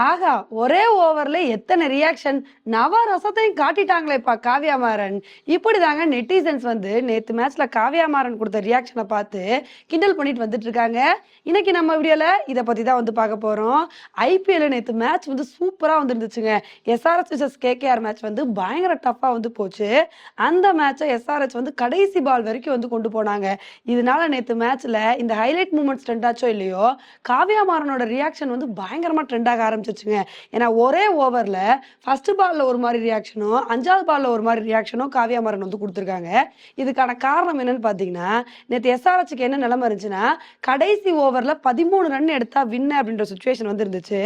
ஆகா ஒரே ஓவர்ல எத்தனை ரியாக்ஷன் நவரசத்தையும் காட்டிட்டாங்களேப்பா காவ்யா மாறன் இப்படிதாங்க நெட்டிசன்ஸ் வந்து நேத்து மேட்ச்ல காவ்யா மாறன் கொடுத்த ரியாக்ஷனை பார்த்து கிண்டல் பண்ணிட்டு வந்துட்டு இருக்காங்க. இன்னைக்கு நம்ம வீடியோல இதை பத்தி தான் வந்து பார்க்க போறோம். ஐபிஎல் நேத்து மேட்ச் வந்து சூப்பரா வந்துருந்துச்சுங்க. எஸ்ஆர்எஸ் விசஸ் கேகேஆர் மேட்ச் வந்து பயங்கர டஃபா வந்து போச்சு. அந்த மேட்சை எஸ்ஆர்எஸ் வந்து கடைசி பால் வரைக்கும் வந்து கொண்டு போனாங்க. இதனால நேத்து மேட்ச்ல இந்த ஹைலைட் மூமெண்ட்ஸ் ட்ரெண்ட் ஆச்சோ இல்லையோ காவ்யா மாறனோட ரியாக்ஷன் வந்து பயங்கரமா ட்ரெண்ட் ஆக ஆரம்பிச்சிருச்சுங்க. ஏன்னா ஒரே ஓவரில் ஃபஸ்ட்டு பாலில் ஒரு மாதிரி ரியாக்ஷனும் அஞ்சாவது பாலில் ஒரு மாதிரி ரியாக்ஷனும் காவியா மாறன் வந்து கொடுத்துருக்காங்க. இதுக்கான காரணம் என்னன்னு பார்த்தீங்கன்னா நேற்று எஸ்ஆர்ஹெச்சுக்கு என்ன நிலமை இருந்துச்சுன்னா கடைசி ஓவரில் பதிமூணு ரன் எடுத்தால் வின்ன அப்படின்ற சுச்சுவேஷன் வந்து இருந்துச்சு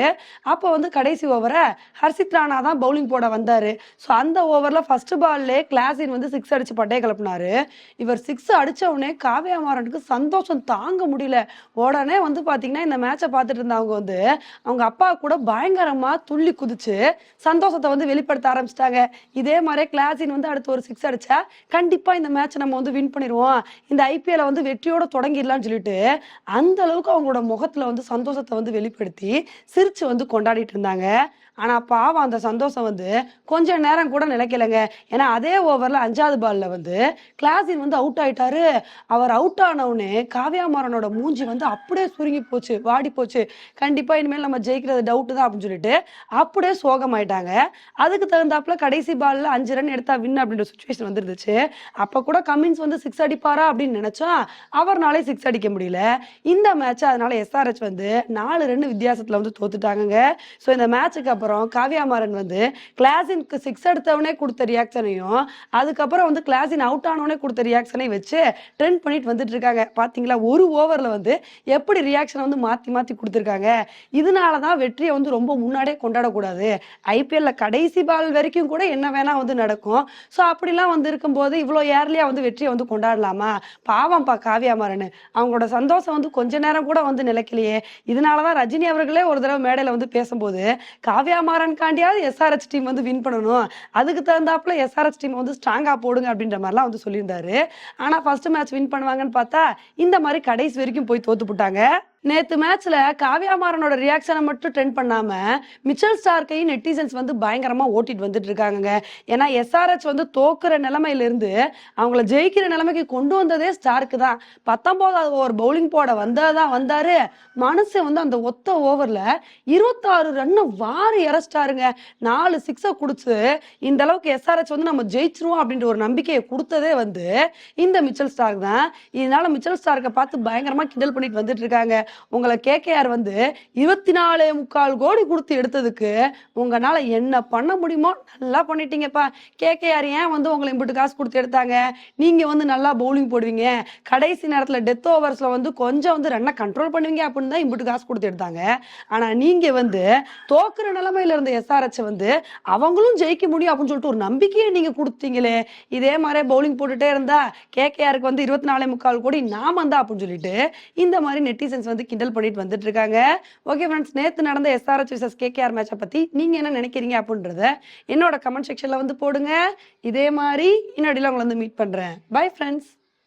அப்போ வந்து கடைசி ஓவரை ஹர்ஷித் ராணா தான் பவுலிங் போட வந்தார். ஸோ அந்த ஓவரில் ஃபஸ்ட்டு பால்லே கிளாஸின் வந்து சிக்ஸ் அடிச்சு பட்டே கிளப்பினாரு. இவர் சிக்ஸ் அடித்த உடனே காவியா மாறனுக்கு சந்தோஷம் தாங்க முடியல. உடனே வந்து பார்த்தீங்கன்னா இந்த மேட்சை பார்த்துட்டு இருந்தவங்க வந்து அவங்க அப்பா கூட பயங்கரமா துள்ளி குதிச்சு சந்தோஷத்தை வந்து வெளிப்படுத்த ஆரம்பிச்சிட்டாங்க. இதே மாதிரி கிளாஸின் வந்து அடுத்து ஒரு சிக்ஸ் அடிச்சா கண்டிப்பா இந்த மேட்ச் நம்ம வந்து வின் பண்ணிடுவோம். இந்த ஐபிஎல் வந்து வெற்றியோட தொடங்கிடலாம்னு சொல்லிட்டு அந்த அளவுக்கு அவங்களோட முகத்துல வந்து சந்தோஷத்தை வந்து வெளிப்படுத்தி சிரிச்சு வந்து கொண்டாடிட்டு இருந்தாங்க. ஆனா பாவம் அந்த சந்தோஷம் வந்து கொஞ்ச நேரம் கூட நிலைக்கலைங்க. ஏன்னா அதே ஓவர்ல அஞ்சாவது பால்ல வந்து கிளாசின் வந்து அவுட் ஆயிட்டாரு. அவர் அவுட் ஆனவுடனே காவியா மாறனோட மூஞ்சி வந்து அப்படியே சுருங்கி போச்சு வாடி போச்சு. கண்டிப்பா இனிமேல் நம்ம ஜெயிக்கிறது டவுட் தான் அப்படின்னு சொல்லிட்டு அப்படியே சோகமாயிட்டாங்க. அதுக்கு தகுந்தாப்புல கடைசி பால்ல அஞ்சு ரன் எடுத்தா வின் அப்படின்ற சுச்சுவேஷன் வந்துருந்துச்சு. அப்ப கூட கமின்ஸ் வந்து சிக்ஸ் அடிப்பாரா அப்படின்னு நினைச்சா அவர்னாலே சிக்ஸ் அடிக்க முடியல. இந்த மேட்ச் அதனால எஸ்ஆர்ஹெச் வந்து நாலு ரன் வித்தியாசத்துல வந்து தோத்துட்டாங்க ஸோ இந்த மேட்சுக்கு அப்புறம் காவியா மாறன் வந்து கிளாஸின் சிக்ஸ் எடுத்தவனே கொடுத்த ரியாக்ஷனையும் அதுக்கப்புறம் வந்து கிளாஸின் அவுட் ஆனவனே கொடுத்த ரியாக்ஷனை வச்சு ட்ரெண்ட் பண்ணிட்டு வந்துட்டு இருக்காங்க. பாத்தீங்களா? ஒரு ஓவர்ல வந்து எப்படி ரியாக்ஷனை வந்து மாத்தி மாத்தி கொடுத்துருக்காங்க? இதனால தான் வெற்றியை வந்து ரொம்ப முன்னாடியே கொண்டாடக்கூடாது. ஐபிஎல்ல கடைசி பால் வரைக்கும் கூட என்ன வேணா வந்து நடக்கும். ஸோ அப்படிலாம் வந்து இருக்கும்போது இவ்வளோ ஏர்லியா வந்து வெற்றியை வந்து கொண்டாடலாமா? பாவம்ப்பா காவியா மாறன். அவங்களோட சந்தோஷம் வந்து கொஞ்ச நேரம் கூட வந்து நிலைக்கலையே. இதனால தான் ரஜினி அவர்களே ஒரு தடவை மேடையில் வந்து பேசும்போது காவ்யா மாறன் காண்டியாவது எஸ்ஆர்ஹெச் டீம் வந்து வின் பண்ணணும். அதுக்கு தகுந்தாப்புல எஸ்ஆர்எஸ் டீம் வந்து ஸ்ட்ராங்காக போடுங்க அப்படின்ற மாதிரிலாம் வந்து சொல்லியிருந்தாரு. ஆனால் ஃபர்ஸ்ட் மேட்ச் வின் பண்ணுவாங்கன்னு பார்த்தா இந்த மாதிரி கடைசி வரைக்கும் போய் தோத்து போட்டாங்க நேத்து மேட்ச்ல காவியா மாறனோட ரியாக்ஷனை மட்டும் ட்ரெண்ட் பண்ணாம மிச்சல் ஸ்டார்க்கையும் நெட்டிசன்ஸ் வந்து பயங்கரமா ஓட்டிட்டு வந்துட்டு இருக்காங்க ஏன்னா எஸ்ஆர்ஹெச் வந்து தோக்குற நிலைமையில இருந்து அவங்கள ஜெயிக்கிற நிலைமைக்கு கொண்டு வந்ததே ஸ்டார்க்கு தான். பத்தொன்பதாவது ஓவர் பவுலிங் போட வந்தாதான் வந்தாரு. மனுஷன் வந்து அந்த ஒத்த ஓவர்ல இருபத்தாறு ரன்னு வாரி இறச்சிட்டாருங்க. நாலு சிக்ஸை குடிச்சு இந்த அளவுக்கு எஸ்ஆர்ஹெச் வந்து நம்ம ஜெயிச்சிருவோம் அப்படின்ற ஒரு நம்பிக்கையை கொடுத்ததே வந்து இந்த மிச்சல் ஸ்டார்க் தான். இதனால மிச்சல் ஸ்டார்க்கை பார்த்து பயங்கரமா கிண்டல் பண்ணிட்டு வந்துட்டு இருக்காங்க. உங்களை கேகேஆர் வந்து இருபத்தி நாலு முக்கால் கோடி கொடுத்து எடுத்ததுக்கு உங்களால என்ன பண்ண முடியுமோ நல்லா பண்ணிட்டீங்கப்பா. கேகேஆர் ஏன் வந்து உங்களை இம்பிட்டு காசு கொடுத்து எடுத்தாங்க? நீங்க வந்து நல்லா பவுலிங் போடுவீங்க. கடைசி நேரத்துல டெத் ஓவர்ஸ்ல வந்து கொஞ்சம் வந்து ரன்னை கண்ட்ரோல் பண்ணுவீங்க அப்படின்னு தான் இம்பிட்டு காசு கொடுத்து எடுத்தாங்க. ஆனா நீங்க வந்து தோக்குற நிலைமையில இருந்த எஸ்ஆர்ஹெச் வந்து அவங்களும் ஜெயிக்க முடியும் அப்படின்னு சொல்லிட்டு ஒரு நம்பிக்கையை நீங்க கொடுத்தீங்களே. இதே மாதிரி பவுலிங் போட்டுட்டே இருந்தா கேகேஆருக்கு வந்து இருபத்தி நாலே முக்கால் கோடி நாம தான் அப்படின்னு சொல்லிட்டு இந்த மாதிரி நெட்டிசன்ஸ் வந்து கிண்டல் பண்ணிட்டு வந்துட்டு இருக்காங்க ஓகே ஃப்ரெண்ட்ஸ் நேத்து நடந்த எஸ்ஆர்எச் விசஸ் கேகேஆர் மேட்சை பத்தி நீங்க என்ன நினைக்கிறீங்க அப்படின்றத என்னோட கமெண்ட் செக்ஷன்ல வந்து போடுங்க. இதே மாதிரி இன்னொடியில் உங்களை வந்து மீட் பண்றேன். Bye friends